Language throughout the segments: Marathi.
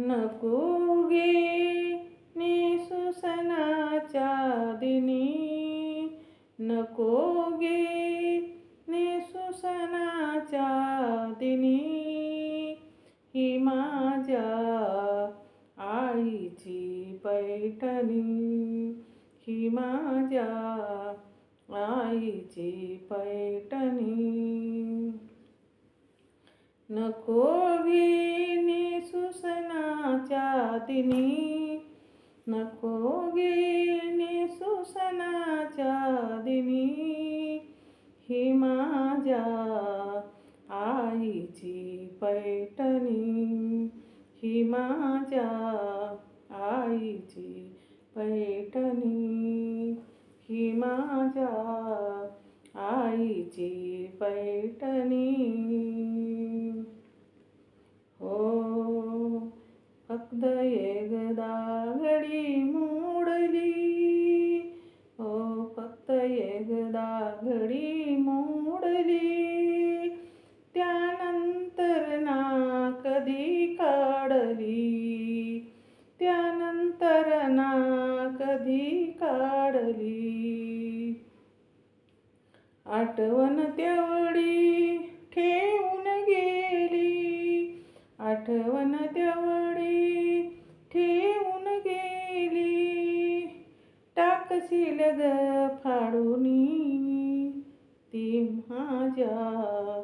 नको गे निसुसनाच्या दिनी. नको गे निसुसनाच्या दिनी. ही माझ्या आईची पैठणी. ही माझ्या आईची पैठणी. नको गे सुसनाच्या दिनी नको गे सुसनाच्या दिनी. ही माझ्या आईची पैठणी. ही माझ्या आईची पैठणी. ही माझ्या आईची पैठणी हो फक्त एकदा घडी मोडली हो फक्त एकदा घडी मोडली त्यानंतर ना कधी काढली त्यानंतर ना कधी काढली आठवण तेवढी ठेवून गेली आठवण तेवढी टाकशील ग फाडूनी ती माझ्या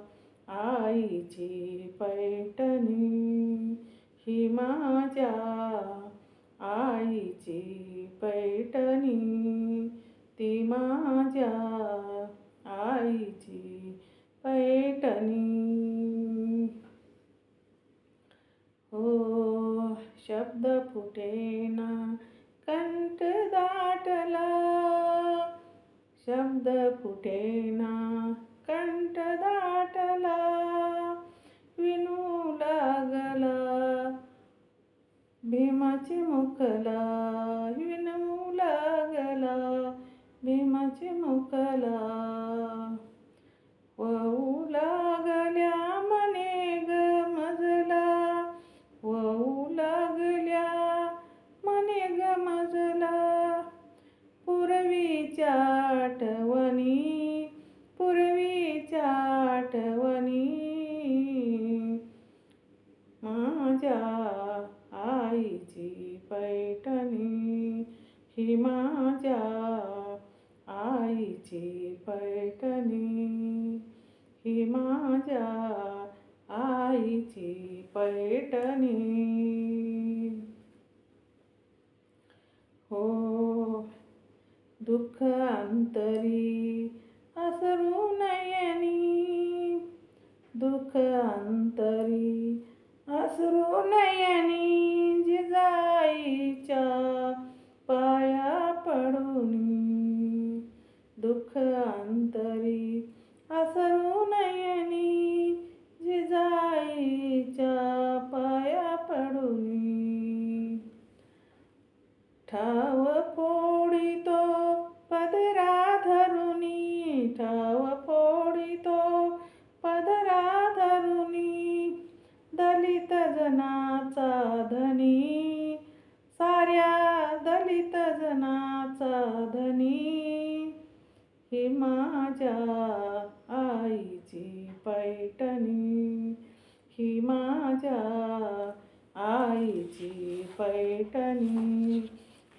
आईची पैठणी. ही माझ्या आईची पैठणी. ती माझ्या आईची पैठणी. हो शब्द फुटेना कंठ दाटला. शब्द फुटेना कंठ दाटला. विनू लागला. भीमाची मुकला. विनू लागला. भीमाची मुकला. वऊ लागल्या मने ग मजला. वऊ लागल्या मने ग मजला. माझ्या आईची पैठणी. ही माझ्या आईची पैठणी. हो दुःख अंतरी असरू नयनी दुःख अंतरी असरू नयनी जिजाईच्या पाया पडूनी दुःख अंतरी असरू नयनी जिजाईच्या पाया पडूनी ठाव फोडितो पदरा धरुनी ठाव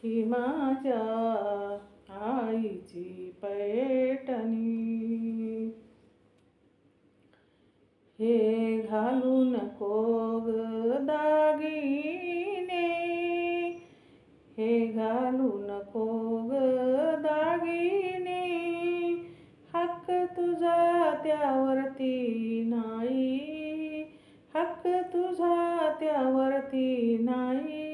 ही माझ्या आईची पैठणी. हे घालू नको ग दागिने. हे घालू नको ग दागिने. हक्क तुझा त्यावरती नाही. हक्क तुझा त्यावरती नाही.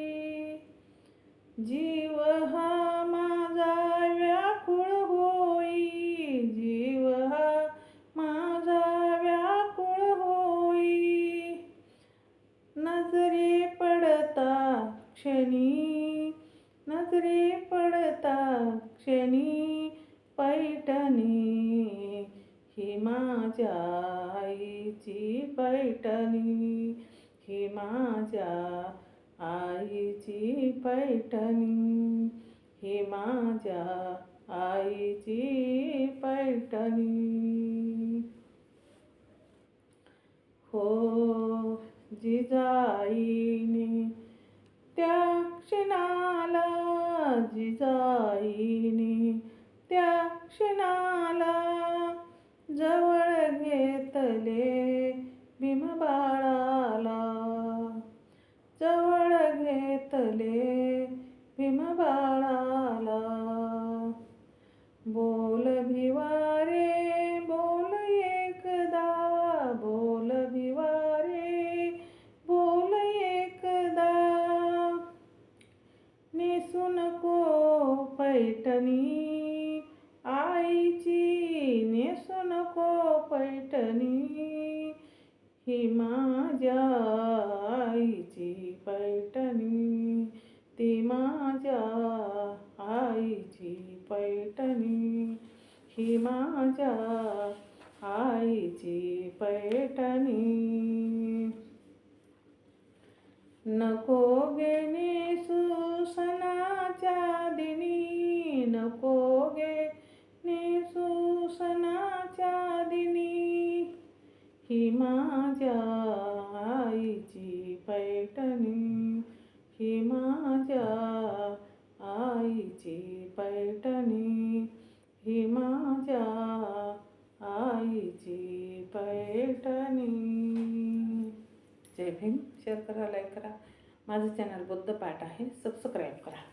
जीव हा माझा व्याकुळ होई जीव हा माझा व्याकुळ होई. नजरे पडता क्षणी नजरे पडता क्षणी पैठणी ही माझ्या आईची पैठणी ही माझ्या आईची पैठणी ही माझ्या आईची पैठणी. हो जिजाईने त्या क्षणाला जिजाईने बाळाला. बोल भिवारे बोल एकदा बोल भिवारे बोल एकदा. नेसू नको पैठणी आईची नेसू नको पैठणी ही माझ्या आईची पैठणी ती माझ्या आईची पैठणी ही माझ्या आईची पैठणी. नको गे सुसनाच्या दिनी. नको गे सुसनाच्या दिनी. ही माझ्या आईची पैठणी. ही माझ्या आईची पैठणी. ही माझ्या आईची पैठणी. जय भीम. शेअर करा लाईक करा. माझं चॅनल बुद्ध पाठ आहे. सबस्क्राईब करा.